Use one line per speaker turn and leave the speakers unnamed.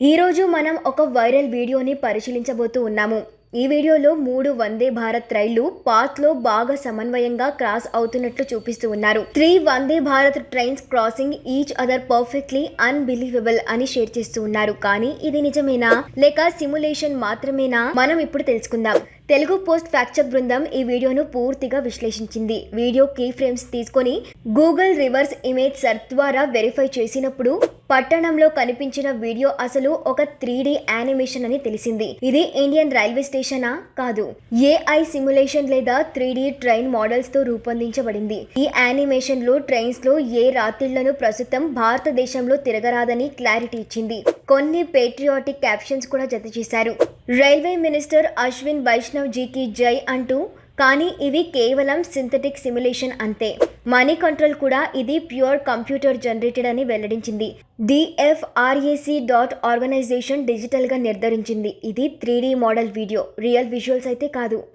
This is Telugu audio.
ఈరోజు మనం ఒక వైరల్ వీడియోని పరిశీలించబోతూ ఉన్నాము. ఈ వీడియోలో మూడు వందే భారత్ రైళ్ళు పాత్లో బాగా సమన్వయంగా క్రాస్ అవుతున్నట్లు చూపిస్తూ ఉన్నారు. Three Vande Bharat trains crossing each other perfectly unbelievable అని షేర్ చేస్తూ ఉన్నారు. కానీ ఇది నిజమేనా? లేక సిమ్యులేషన్ మాత్రమేనా? మనం ఇప్పుడు తెలుసుకుందాం. తెలుగు పోస్ట్ ఫ్యాక్చర్ బృందం ఈ వీడియోను పూర్తిగా విశ్లేషించింది. వీడియో కీ ఫ్రేమ్స్ తీసుకొని గూగుల్ రివర్స్ ఇమేజ్ సర్ ద్వారా వెరిఫై చేసినప్పుడు పట్టణంలో కనిపించిన వీడియో అసలు ఒక త్రీ డి యానిమేషన్ అని తెలిసింది. ఇది ఇండియన్ రైల్వే స్టేషనా? కాదు. ఏఐ సిమ్యులేషన్ లేదా త్రీ డి ట్రైన్ మోడల్స్తో రూపొందించబడింది. ఈ యానిమేషన్లో ట్రైన్స్లో ఏ రాత్రిళ్ళను ప్రస్తుతం భారతదేశంలో తిరగరాదని క్లారిటీ ఇచ్చింది. కొన్ని పేట్రియాటిక్ క్యాప్షన్స్ కూడా జత చేశారు రైల్వే మినిస్టర్ అశ్విన్ వైష్ణవ్ జీకి జై అంటూ కానీ ఇవి కేవలం సింథటిక్ సిమ్యులేషన్ అంతే. మనీ కంట్రోల్ కూడా ఇది ప్యూర్ కంప్యూటర్ జనరేటెడ్ అని వెల్లడించింది. డిఎఫ్ఆర్ఏసి డాట్ ఆర్గనైజేషన్ డిజిటల్గా నిర్ధారించింది. ఇది three model video. Real visuals అయితే కాదు.